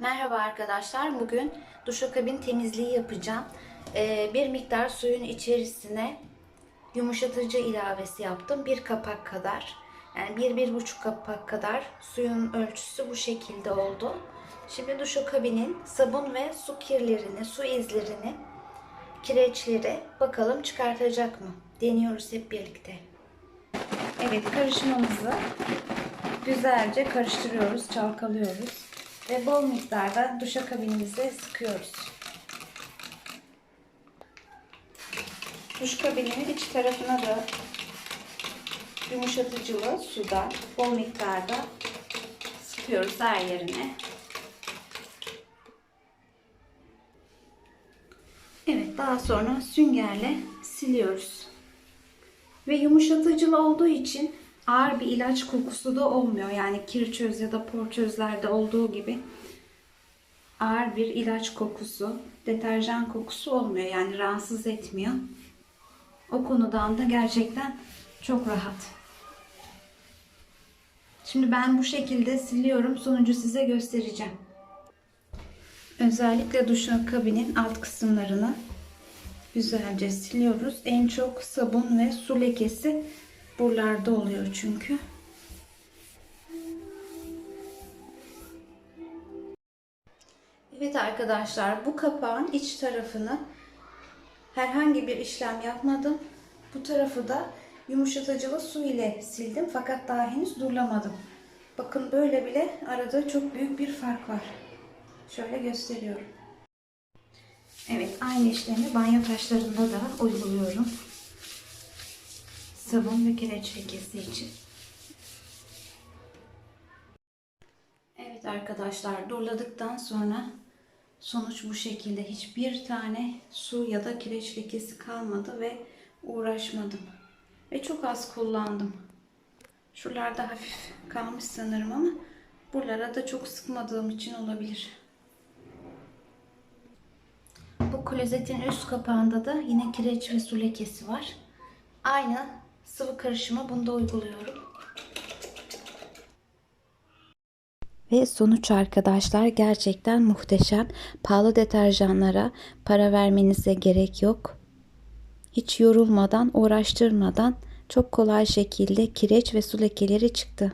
Merhaba arkadaşlar. Bugün duşakabin temizliği yapacağım. Ee, bir miktar suyun içerisine yumuşatıcı ilavesi yaptım. Bir kapak kadar. Yani bir, bir buçuk kapak kadar suyun ölçüsü bu şekilde oldu. Şimdi duşakabinin sabun ve su kirlerini, su izlerini, kireçleri bakalım çıkartacak mı? Deniyoruz hep birlikte. Evet karışımımızı güzelce karıştırıyoruz, çalkalıyoruz ve bol miktarda duşakabinimize sıkıyoruz. Duşakabinin iç tarafına da yumuşatıcılı suda bol miktarda sıkıyoruz her yerine. Evet daha sonra süngerle siliyoruz. Ve yumuşatıcılı olduğu için ağır bir ilaç kokusu da olmuyor. Yani kirçöz ya da porçözlerde olduğu gibi ağır bir ilaç kokusu, deterjan kokusu olmuyor. Yani rahatsız etmiyor. O konudan da gerçekten çok rahat. Şimdi ben bu şekilde siliyorum. Sonucu size göstereceğim. Özellikle duşakabinin alt kısımlarını güzelce siliyoruz. En çok sabun ve su lekesi buralarda oluyor çünkü. Evet arkadaşlar bu kapağın iç tarafını herhangi bir işlem yapmadım. Bu tarafı da yumuşatıcılı su ile sildim fakat daha henüz durlamadım. Bakın böyle bile arada çok büyük bir fark var. Şöyle gösteriyorum. Evet aynı işlemi banyo taşlarında da uyguluyorum. Sabun ve kireç lekesi için. Evet arkadaşlar durladıktan sonra sonuç bu şekilde. Hiçbir tane su ya da kireç lekesi kalmadı ve uğraşmadım. Ve çok az kullandım. Şuralarda hafif kalmış sanırım ama buralara da çok sıkmadığım için olabilir. Bu klozetin üst kapağında da yine kireç ve su lekesi var. Aynı sıvı karışımı bunda uyguluyorum. Ve sonuç arkadaşlar gerçekten muhteşem. Pahalı deterjanlara para vermenize gerek yok. Hiç yorulmadan, uğraştırmadan çok kolay şekilde kireç ve su lekeleri çıktı.